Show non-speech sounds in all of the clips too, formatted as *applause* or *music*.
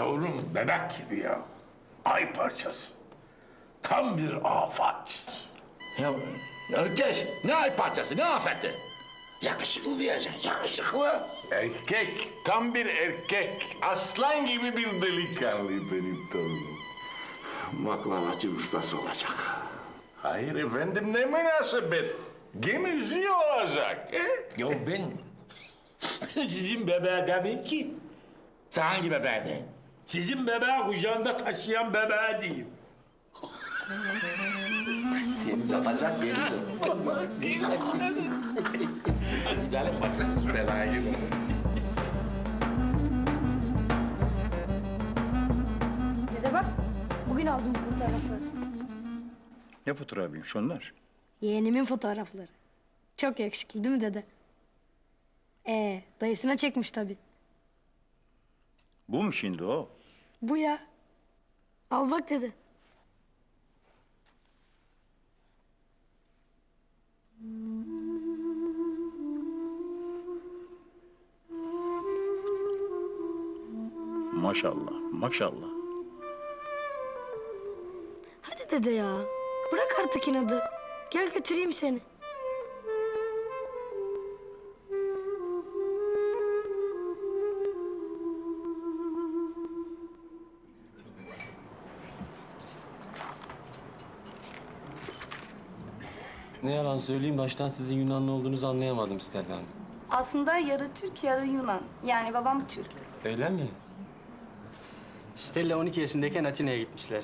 Yavrum bebek gibi ya. Ay parçası. Tam bir afat. Ya Ökkeş ne ay parçası ne afeti? Yakışıklı diyeceksin yakışıklı. Erkek, tam bir erkek. Aslan gibi bir delikanlı benim torunum. Baklavacı ustası olacak. Hayır efendim ne münasebet. Gemisi olacak. He? Ya ben *laughs* sizin bebeğe demeyeyim ki. Sen hangi bebeğdi? Sizin bebeği kucağında taşıyan bebeğe diyeyim. Seni satacak geliyor. Hadi gidelim bakalım belayı. Dede bak, bugün aldım fotoğrafı. Ne fotoğrafıymış onlar? Yeğenimin fotoğrafları. Çok yakışıklı değil mi dede? Ee, dayısına çekmiş tabii. Bu mu şimdi o? Bu ya. Al bak dede. Maşallah, maşallah. Hadi dede ya. Bırak artık inadı. Gel götüreyim seni. Ne yalan söyleyeyim baştan sizin Yunanlı olduğunuzu anlayamadım Stella Hanım. Aslında yarı Türk, yarı Yunan. Yani babam Türk. Öyle mi? Stella 12 yaşındayken Atina'ya gitmişler.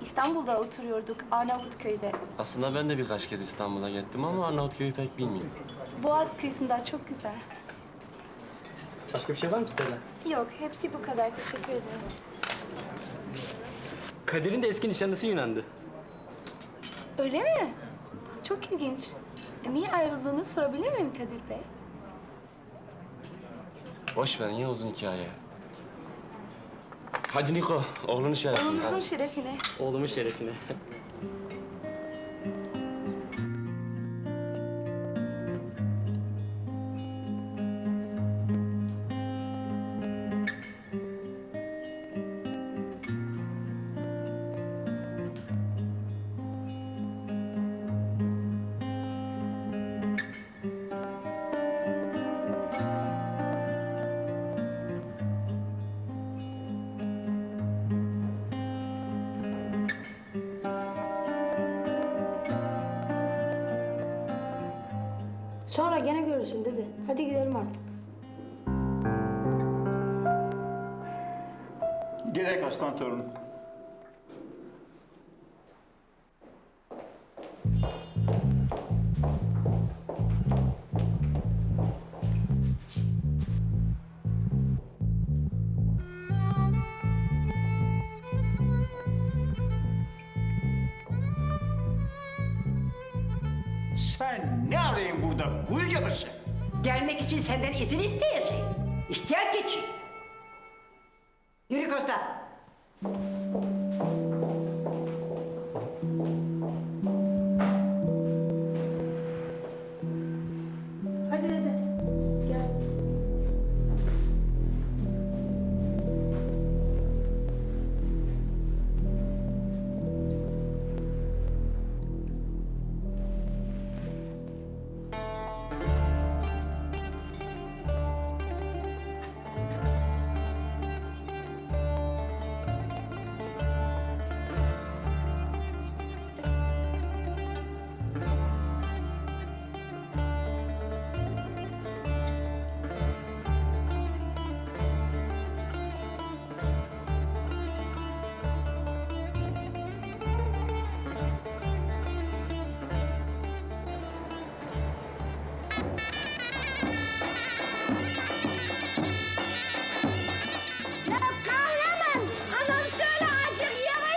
İstanbul'da oturuyorduk, Arnavutköy'de. Aslında ben de birkaç kez İstanbul'a gittim ama Arnavutköy'ü pek bilmiyorum. Boğaz kıyısında çok güzel. Başka bir şey var mı Stella? Yok, hepsi bu kadar. Teşekkür ederim. Kadir'in de eski nişanlısı Yunan'dı. Öyle mi? Çok ilginç. E, Niye ayrıldığını sorabilir miyim Kadir Bey? Boş verin ya uzun hikaye. Hadi Niko, oğlunun şerefine. Oğlumuzun hadi. şerefine. Oğlumun şerefine. Sonra gene görürsün dede. Hadi gidelim artık. Gerek aslan torunum. Arayın burada? Kuyucu mısın? Gelmek için senden izin isteyeceğim. İhtiyar geçin. Yürü Kosta.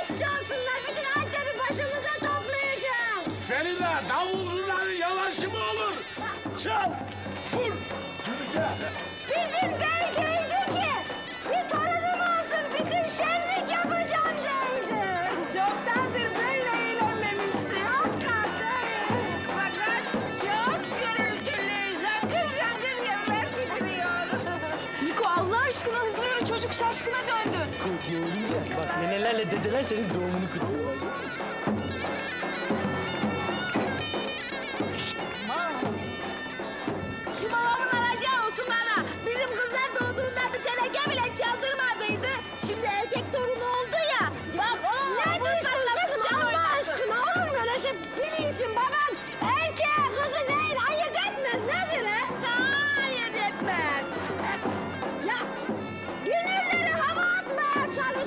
Yavaş çalsınlar. Bütün Antep'i başımıza toplayacağım. Feride davulcuların yavaşı mı olur? Çal, vur. Bizim bey değildi ki. Bir torunum olsun, bütün şenlik yapacağım değildi. Çoktandır böyle eğlenmemişti. Hakikaten. Fakat çok gürültülü, zangır zangır yerler titriyor. Niko Allah aşkına hızlı yürü çocuk şaşkına döndü. Bak neler de dedilerse doğumunu kutluyorum.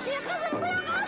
先喝水不要喝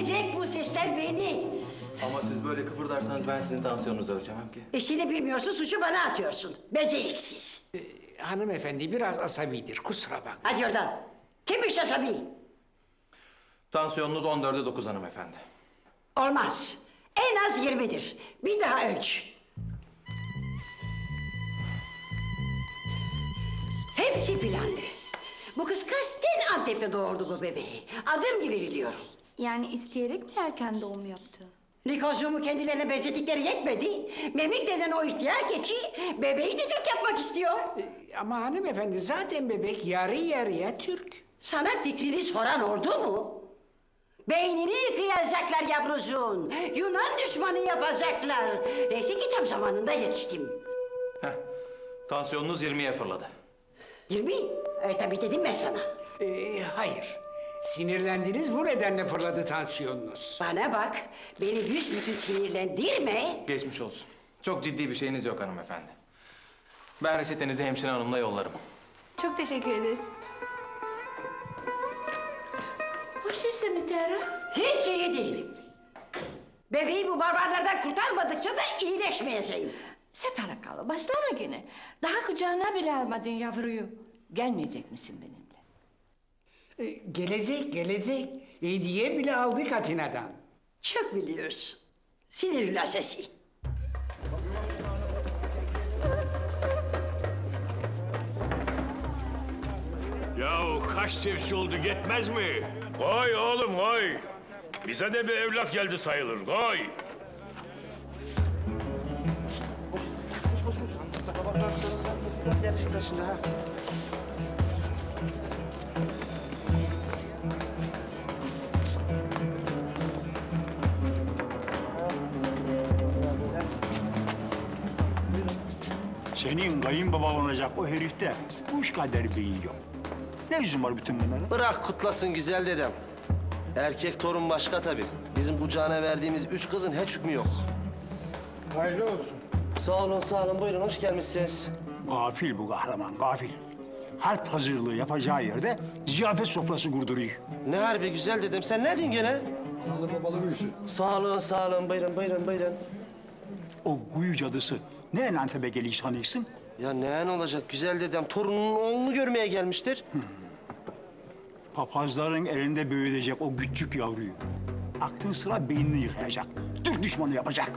Deli edecek bu sesler beni. Ama siz böyle kıpırdarsanız ben sizin tansiyonunuzu ölçemem ki. İşini bilmiyorsun, suçu bana atıyorsun. Beceriksiz. Hanımefendi biraz asabidir kusura bak. Hadi oradan. Kimmiş asabi? Tansiyonunuz 14'e 9 hanımefendi. Olmaz. En az yirmidir. Bir daha ölç. Hepsi planlı. Bu kız kasten Antep'te doğurdu bu bebeği. Adım gibi biliyorum. Yani isteyerek mi erken doğum yaptı? Likozyumu kendilerine benzettikleri yetmedi. Memik denen o ihtiyar keçi bebeği de Türk yapmak istiyor. Ama hanımefendi zaten bebek yarı yarıya Türk. Sana fikrini soran oldu mu? Beynini yıkayacaklar yavrucuğun. Yunan düşmanı yapacaklar. Neyse ki tam zamanında yetiştim. Heh. Tansiyonunuz 20'ye fırladı. Yirmi? E, tabii dedim ben sana. Ee, hayır. Sinirlendiniz bu nedenle fırladı tansiyonunuz. Bana bak, beni büsbütün sinirlendirme. Geçmiş olsun. Çok ciddi bir şeyiniz yok hanımefendi. Ben reçetenizi hemşire hanımla yollarım. Çok teşekkür ederiz. Hoş işin tane. Hiç iyi değilim. Bebeği bu barbarlardan kurtarmadıkça da iyileşmeyeceğim. Seferakalı başlama gene. Daha kucağına bile almadın yavruyu. Gelmeyecek misin benimle? Ee, gelecek, gelecek. Hediye bile aldık Atina'dan. Çok biliyorsun. Sinir lasesi. Yahu kaç tepsi oldu yetmez mi? Koy oğlum koy. Bize de bir evlat geldi sayılır koy. Senin kayınbaba olacak o herifte kuş kadar beyin yok. Ne yüzün var bütün bunlara? Bırak kutlasın güzel dedem. Erkek torun başka tabii. Bizim kucağına verdiğimiz üç kızın hiç hükmü yok. Hayırlı olsun. Sağ olun sağ olun buyurun hoş gelmişsiniz. Gafil bu kahraman, gafil. Harp hazırlığı yapacağı yerde ziyafet sofrası kurduruyor. Ne harbi güzel dedem sen ne diyorsun gene? Analı babalı bir işi. Sağ olun sağ olun buyurun buyurun buyurun. O kuyu cadısı ne Antep'e geliyor sanıyorsun? Ya ne olacak güzel dedem torunun oğlunu görmeye gelmiştir. Papazların elinde büyütecek o küçük yavruyu. Aklın sıra beynini yıkayacak. Türk düşmanı yapacak.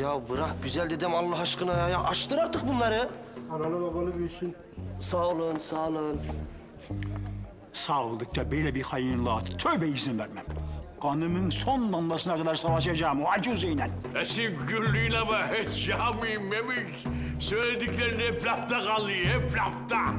Ya bırak güzel dedem Allah aşkına ya. ya açtır artık bunları. Analı babalı bir işin. Sağ olun sağ olun. Sağ oldukça böyle bir hayınlığa tövbe izin vermem. Kanımın son damlasına kadar savaşacağım o acı Zeynel. Esin güllüğüne bak hiç yağmayayım Memik. Söylediklerin hep lafta kalıyor hep lafta.